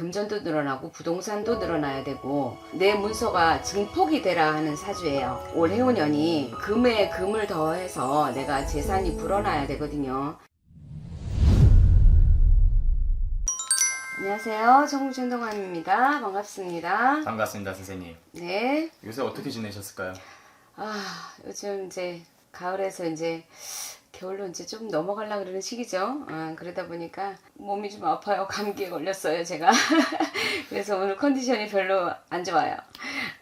금전도 늘어나고 부동산도 늘어나야 되고 내 문서가 증폭이 되라 하는 사주예요. 올 해운년이 금에 금을 더해서 내가 재산이 불어나야 되거든요. 안녕하세요. 정무전동환입니다. 반갑습니다. 반갑습니다, 선생님. 네. 요새 어떻게 지내셨을까요? 아, 요즘 이제 가을에서 이제 겨울로 이제 좀 넘어가려 그러는 시기죠. 아, 그러다 보니까 몸이 좀 아파요. 감기에 걸렸어요, 제가. 그래서 오늘 컨디션이 별로 안 좋아요.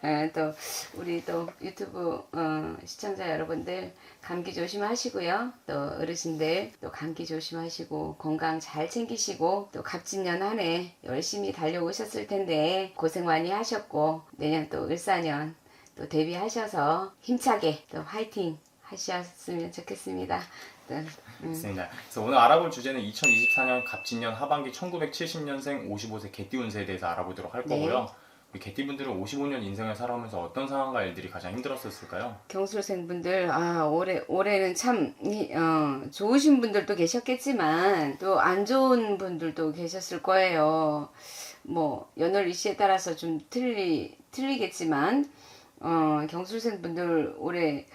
아, 또 우리 또 유튜브 어, 시청자 여러분들 감기 조심하시고요. 또 어르신들 또 감기 조심하시고 건강 잘 챙기시고 또 갑진년 한 해 열심히 달려오셨을 텐데 고생 많이 하셨고 내년 또 을사년 또 데뷔하셔서 힘차게 또 화이팅 하셨으면 좋겠습니다. 또, 음, 맞습니다. 그래서 오늘 알아볼 주제는 2024년 갑진년 하반기 1970년생 55세 개띠 운세에 대해서 알아보도록 할 네. 거고요. 우리 개띠분들은 55년 인생을 살아오면서 어떤 상황과 일들이 가장 힘들었을까요? 경술생분들 아 올해 올해는 참 이, 어, 좋으신 분들도 계셨겠지만 또 안 좋은 분들도 계셨을 거예요. 뭐 연월 일시에 따라서 좀 틀리 틀리겠지만 어, 경술생분들 올해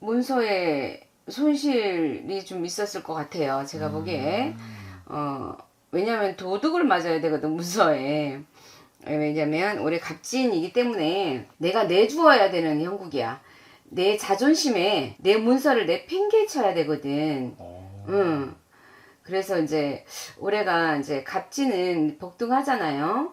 문서에 손실이 좀 있었을 것 같아요. 제가 보기에 어, 왜냐하면 도둑을 맞아야 되거든 문서에. 왜냐면 올해 갑진이기 때문에 내가 내주어야 되는 형국이야. 내 자존심에 내 문서를 내 팽개쳐야 되거든. 어... 응. 그래서 이제 올해가 이제 갑진은 복둥하잖아요.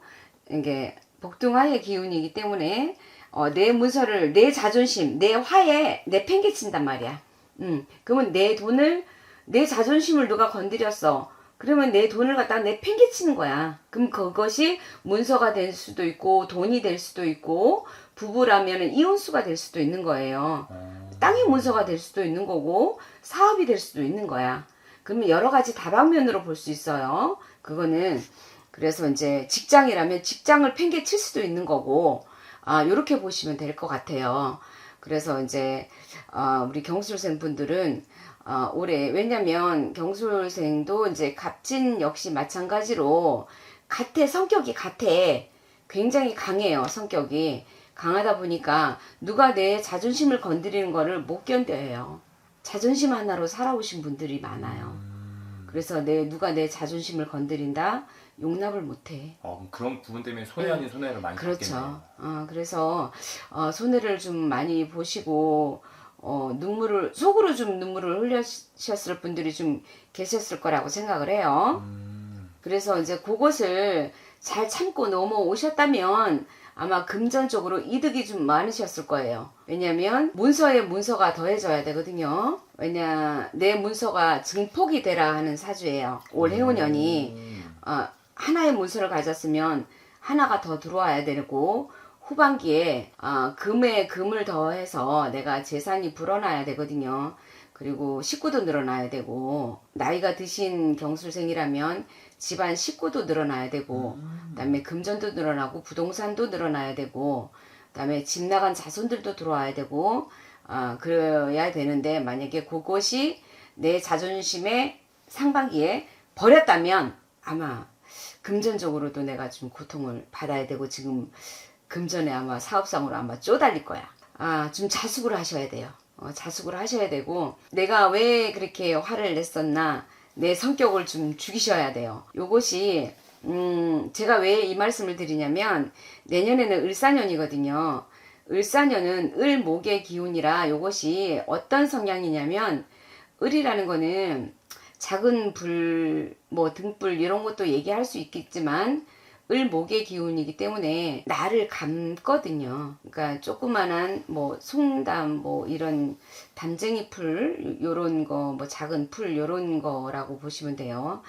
이게 복둥화의 기운이기 때문에 어, 내 문서를 내 자존심, 내 화에 내팽개친단 말이야. 음. 그러면 내 돈을 내 자존심을 누가 건드렸어. 그러면 내 돈을 갖다가 내팽개치는 거야. 그럼 그것이 문서가 될 수도 있고 돈이 될 수도 있고 부부라면 이혼수가 될 수도 있는 거예요. 어... 땅의 문서가 될 수도 있는 거고 사업이 될 수도 있는 거야. 그러면 여러 가지 다방면으로 볼 수 있어요. 그거는 그래서 이제 직장이라면 직장을 팽개칠 수도 있는 거고 아 이렇게 보시면 될 것 같아요. 그래서 이제 어, 우리 경술생 분들은 어, 올해 왜냐면 경술생도 이제 갑진 역시 마찬가지로 같아 성격이 같아 굉장히 강해요 성격이. 강하다 보니까 누가 내 자존심을 건드리는 거를 못 견뎌요. 자존심 하나로 살아오신 분들이 많아요. 음... 그래서 내 누가 내 자존심을 건드린다 용납을 못해 어, 그런 부분 때문에 손해 아닌 손해를 많이 그렇죠. 받겠네요. 어, 그래서 어, 손해를 좀 많이 보시고 어, 눈물을 속으로 좀 눈물을 흘리셨을 분들이 좀 계셨을 거라고 생각을 해요. 음... 그래서 이제 그것을 잘 참고 넘어오셨다면 아마 금전적으로 이득이 좀 많으셨을 거예요. 왜냐면 문서에 문서가 더해져야 되거든요. 왜냐 내 문서가 증폭이 되라 하는 사주예요. 올 해운년이 음... 어, 하나의 문서를 가졌으면 하나가 더 들어와야 되고 후반기에 어, 금에 금을 더해서 내가 재산이 불어나야 되거든요. 그리고 식구도 늘어나야 되고 나이가 드신 경술생이라면 집안 식구도 늘어나야 되고 그다음에 금전도 늘어나고 부동산도 늘어나야 되고 그다음에 집 나간 자손들도 들어와야 되고 아 그래야 되는데 만약에 그것이 내 자존심에 상반기에 버렸다면 아마 금전적으로도 내가 좀 고통을 받아야 되고 지금 금전에 아마 사업상으로 아마 쪼달릴 거야. 아, 좀 자숙을 하셔야 돼요. 어, 자숙을 하셔야 되고 내가 왜 그렇게 화를 냈었나 내 성격을 좀 죽이셔야 돼요. 요것이 음, 제가 왜 이 말씀을 드리냐면 내년에는 을사년이거든요. 을사년은 을목의 기운이라 요것이 어떤 성향이냐면 을이라는 거는 작은 불, 뭐 등불 이런 것도 얘기할 수 있겠지만 을 목의 기운이기 때문에 나를 감거든요. 그러니까 조그만한 뭐 송담 뭐 이런 담쟁이 풀 요런 거 뭐 작은 풀 요런 거라고 보시면 돼요.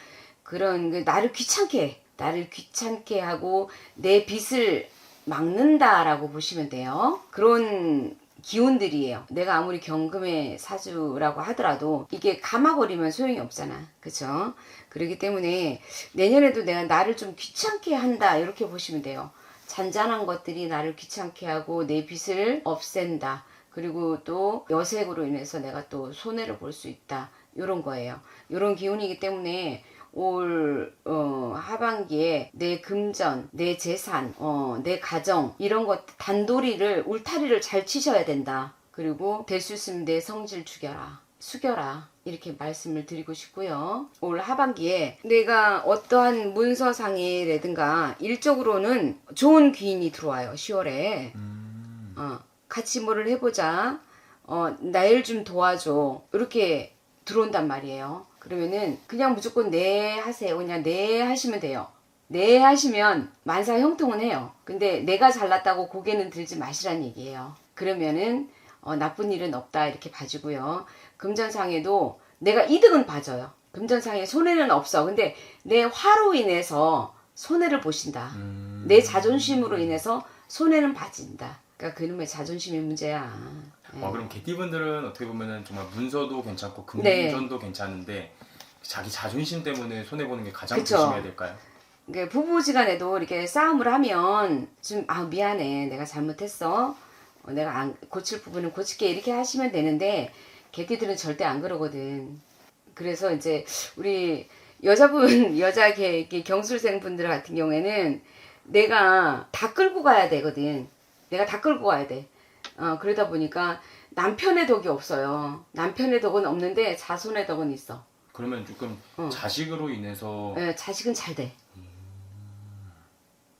그런 그 나를 귀찮게 해. 나를 귀찮게 하고 내 빚을 막는다라고 보시면 돼요. 그런 기운들이에요. 내가 아무리 경금의 사주라고 하더라도 이게 감아버리면 소용이 없잖아. 그쵸? 그렇기 때문에 내년에도 내가 나를 좀 귀찮게 한다. 이렇게 보시면 돼요. 잔잔한 것들이 나를 귀찮게 하고 내 빚을 없앤다. 그리고 또 여색으로 인해서 내가 또 손해를 볼 수 있다. 이런 거예요. 이런 기운이기 때문에 올 어, 하반기에 내 금전, 내 재산, 어, 내 가정 이런 것 단도리를 울타리를 잘 치셔야 된다. 그리고 될 수 있으면 내 성질 죽여라. 숙여라. 이렇게 말씀을 드리고 싶고요. 올 하반기에 내가 어떠한 문서상이라든가 일적으로는 좋은 귀인이 들어와요. 10월에. 음. 어, 같이 뭐를 해보자. 어, 날좀 도와줘. 이렇게 들어온단 말이에요. 그러면은 그냥 무조건 네 하세요. 그냥 네 하시면 돼요. 네 하시면 만사 형통은 해요. 근데 내가 잘났다고 고개는 들지 마시란 얘기예요. 그러면은 어, 나쁜 일은 없다 이렇게 봐주고요. 금전상에도 내가 이득은 봐줘요. 금전상에 손해는 없어. 근데 내 화로 인해서 손해를 보신다. 음. 내 자존심으로 인해서 손해는 봐진다. 그러니까 그놈의 자존심이 문제야. 예. 어, 그럼 개띠분들은 어떻게 보면은 정말 문서도 괜찮고 네. 금전도 괜찮은데 자기 자존심 때문에 손해 보는 게 가장 그쵸. 조심해야 될까요? 그러니까 부부지간에도 이렇게 싸움을 하면 좀 아 미안해 내가 잘못했어 어, 내가 안 고칠 부분은 고칠게 이렇게 하시면 되는데 개띠들은 절대 안 그러거든 그래서 이제 우리 여자분 여자 개, 개 경술생 분들 같은 경우에는 내가 다 끌고 가야 되거든 내가 다 끌고 가야 돼 어, 그러다 보니까 남편의 덕이 없어요 남편의 덕은 없는데 자손의 덕은 있어 그러면 조금 어. 자식으로 인해서 예, 자식은 잘 돼.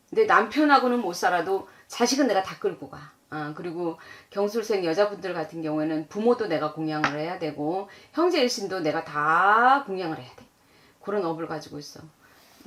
근데 남편하고는 못 살아도 자식은 내가 다 끌고 가. 아, 그리고 경술생 여자분들 같은 경우에는 부모도 내가 공양을 해야 되고 형제 일신도 내가 다 공양을 해야 돼. 그런 업을 가지고 있어.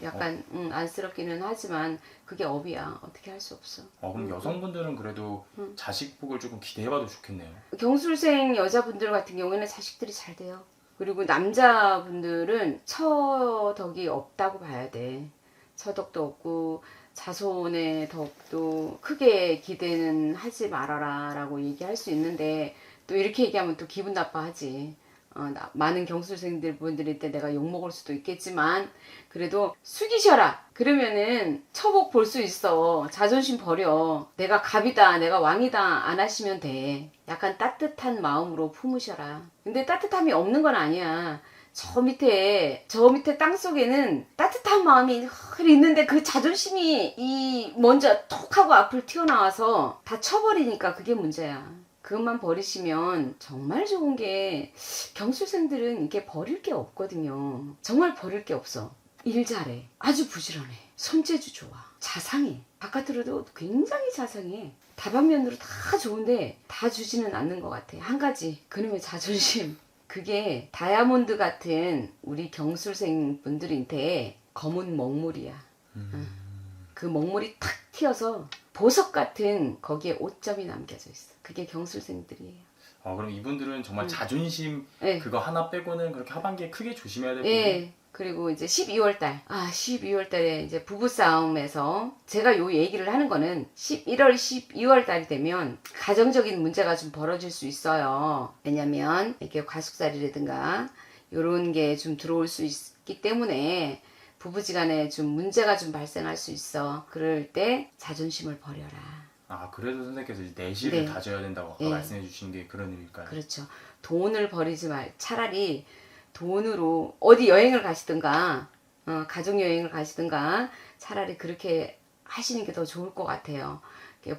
약간 음, 안쓰럽기는 하지만 그게 업이야. 어떻게 할 수 없어. 어, 그럼 여성분들은 그래도 음. 자식 복을 조금 기대해봐도 좋겠네요. 경술생 여자분들 같은 경우에는 자식들이 잘 돼요. 그리고 남자분들은 처덕이 없다고 봐야 돼. 처덕도 없고 자손의 덕도 크게 기대는 하지 말아라 라고 얘기할 수 있는데 또 이렇게 얘기하면 또 기분 나빠하지. 어, 나- 많은 경술생들 분들일 때 내가 욕먹을 수도 있겠지만 그래도 숙이셔라. 그러면은 처복 볼 수 있어. 자존심 버려. 내가 갑이다 내가 왕이다 안 하시면 돼. 약간 따뜻한 마음으로 품으셔라. 근데 따뜻함이 없는 건 아니야. 저 밑에 저 밑에 땅 속에는 따뜻한 마음이 늘 있는데 그 자존심이 이 먼저 톡 하고 앞을 튀어나와서 다 쳐버리니까 그게 문제야 그것만 버리시면 정말 좋은 게 경술생들은 이게 버릴 게 없거든요. 정말 버릴 게 없어. 일 잘해. 아주 부지런해. 손재주 좋아. 자상해. 바깥으로도 굉장히 자상해. 다방면으로 다 좋은데 다 주지는 않는 것 같아. 한 가지. 그놈의 자존심. 그게 다이아몬드 같은 우리 경술생 분들한테 검은 먹물이야. 그 먹물이 탁 튀어서 보석 같은 거기에 오점이 남겨져 있어. 그게 경술생들이에요. 어, 그럼 이분들은 정말 음. 자존심 네. 그거 하나 빼고는 그렇게 하반기에 크게 조심해야 될 부분. 예. 그리고 이제 12월 달. 아, 12월 달에 이제 부부 싸움에서 제가 요 얘기를 하는 거는 11월, 12월 달이 되면 가정적인 문제가 좀 벌어질 수 있어요. 왜냐면 이렇게 과숙살이라든가 요런 게 좀 들어올 수 있기 때문에 부부지간에 좀 문제가 좀 발생할 수 있어. 그럴 때 자존심을 버려라. 아 그래서 선생님께서 이제 내실을 네. 다져야 된다고 아까 예. 말씀해 주신 게 그런 의미일까요? 그렇죠. 돈을 버리지 말. 차라리 돈으로 어디 여행을 가시든가 어, 가족 여행을 가시든가 차라리 그렇게 하시는 게 더 좋을 것 같아요.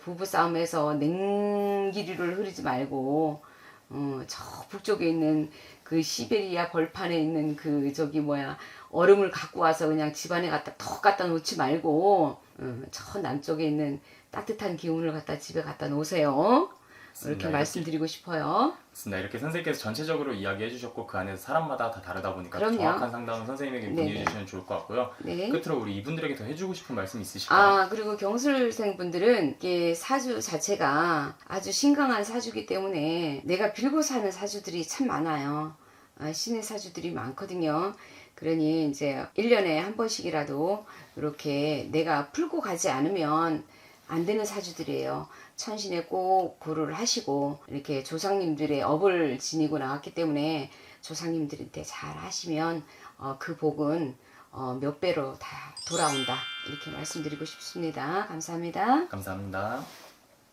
부부 싸움에서 냉기류를 흐리지 말고 어, 저 북쪽에 있는 그 시베리아 벌판에 있는 그 저기 뭐야 얼음을 갖고 와서 그냥 집안에 갖다 턱 갖다 놓지 말고 어, 저 남쪽에 있는 따뜻한 기운을 갖다 집에 갖다 놓으세요. 이렇게. 말씀드리고 싶어요. 맞습니다. 이렇게 선생님께서 전체적으로 이야기해 주셨고 그 안에서 사람마다 다 다르다 보니까 그럼요. 정확한 상담은 선생님에게 네, 문의해 네. 주시면 좋을 것 같고요. 네. 끝으로 우리 이분들에게 더 해주고 싶은 말씀 있으실까요? 아, 그리고 경술생 분들은 이게 사주 자체가 아주 신강한 사주기 때문에 내가 빌고 사는 사주들이 참 많아요. 아, 신의 사주들이 많거든요. 그러니 이제 1년에 한 번씩이라도 이렇게 내가 풀고 가지 않으면 안 되는 사주들이에요. 천신에 꼭 고려를 하시고 이렇게 조상님들의 업을 지니고 나왔기 때문에 조상님들한테 잘 하시면 어, 그 복은 어, 몇 배로 다 돌아온다 이렇게 말씀드리고 싶습니다. 감사합니다. 감사합니다.